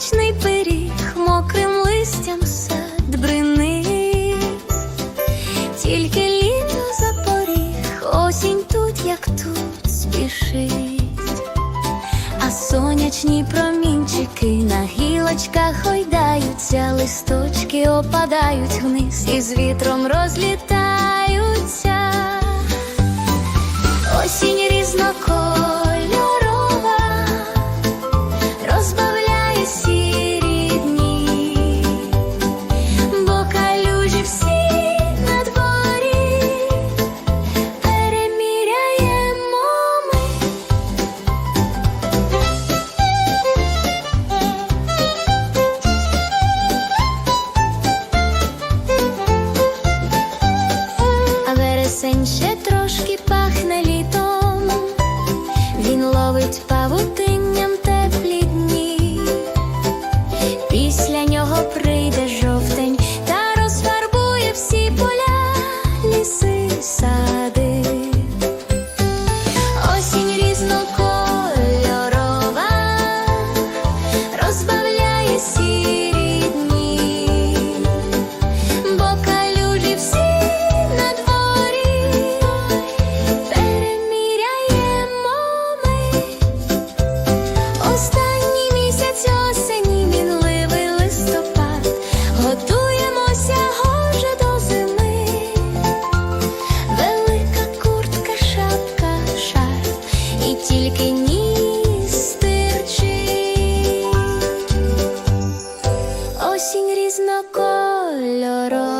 Яблучний пиріг мокрим листям сад бринить, тільки літо запоріг, осінь тут, як тут спішить, а сонячні промінчики на гілочках ойдаються, листочки опадають вниз і з вітром розлітають. Олень ще трошки пахне літом, він ловить павутинням теплі дні, після нього прийде жовтень та розфарбує всі поля ліси. сад. coloró.